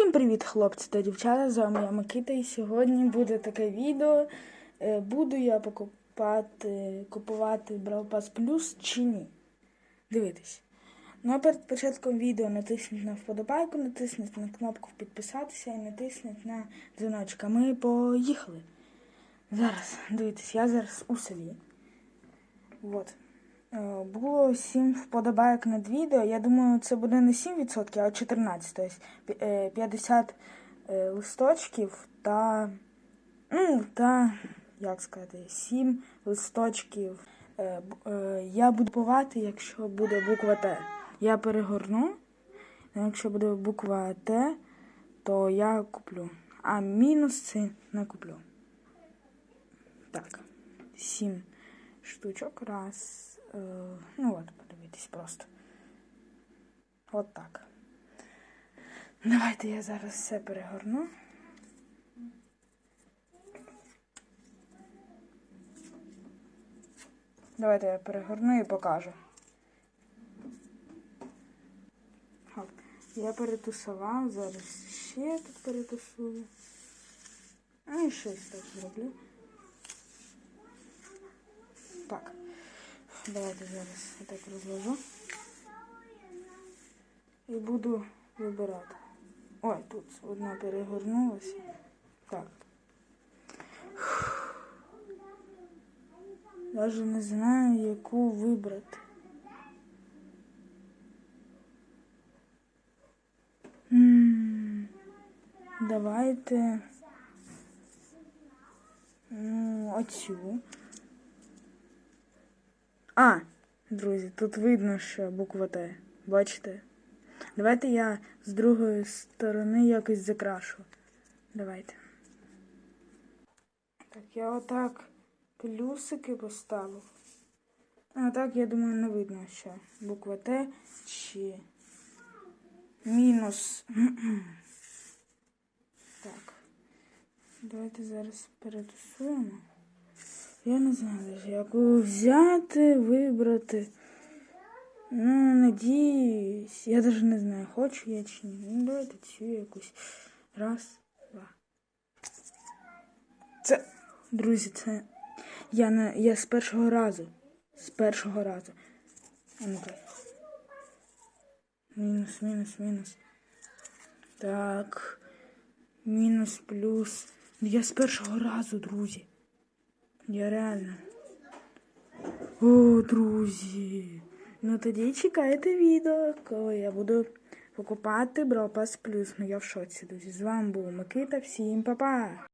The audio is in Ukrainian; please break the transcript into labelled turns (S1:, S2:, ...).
S1: Всім привіт, хлопці та дівчата! З вами я Микита, і сьогодні буде таке відео. Е, Буду я покупати, купувати Brawl Pass Plus чи ні. Дивитись. Ну а перед початком відео натисніть на вподобайку, натисніть на кнопку підписатися і натисніть на дзвіночок. Ми поїхали. Зараз, дивіться, я зараз у селі. Вот. Е, Було 7 вподобайок над відео. Я думаю, це буде не 7%, а 14%. Тобто е, 50 е, листочків та. Ну, та, як сказати, 7 листочків. Е, е, Я буду купувати, якщо буде буква Т. Я перегорну. Якщо буде буква Т, то я куплю. А мінус це не куплю. Так, 7 штучок. Раз. Е, ну от, подивитись просто. От так. Давайте я зараз все перегорну. Давайте я перегорну і покажу. Хоп. Я перетусував, зараз ще тут перетусую. Ну і щось так зроблю. Так. Давайте зараз я так розложу. І буду вибирати. Ой, тут одна перегорнулася. Так. Даже не знаю, яку вибрати. Давайте. Ну, оцю. А, друзі, тут видно, що буква Т. Бачите? Давайте я з другої сторони якось закрашу. Давайте. Так, я отак плюсики поставив. А так, я думаю, не видно, що буква Т чи мінус. Так. Давайте зараз перетусуємо. Я не знаю, яку взяти, вибрати. Ну, надіюсь. Я навіть не знаю, хочу я чи ні. Ну, давайте цю якусь. Раз, два. Це, друзі, це. Я на я з першого разу. З першого разу. Ну-ка. Мінус, мінус, мінус. Так. Мінус, плюс. Я з першого разу, друзі. Я реально. О, друзі. Ну тоді чекайте відео, коли я буду покупати Brawl Pass Plus. Ну я в шоці, друзі. З вами був Микита. Всім па-па!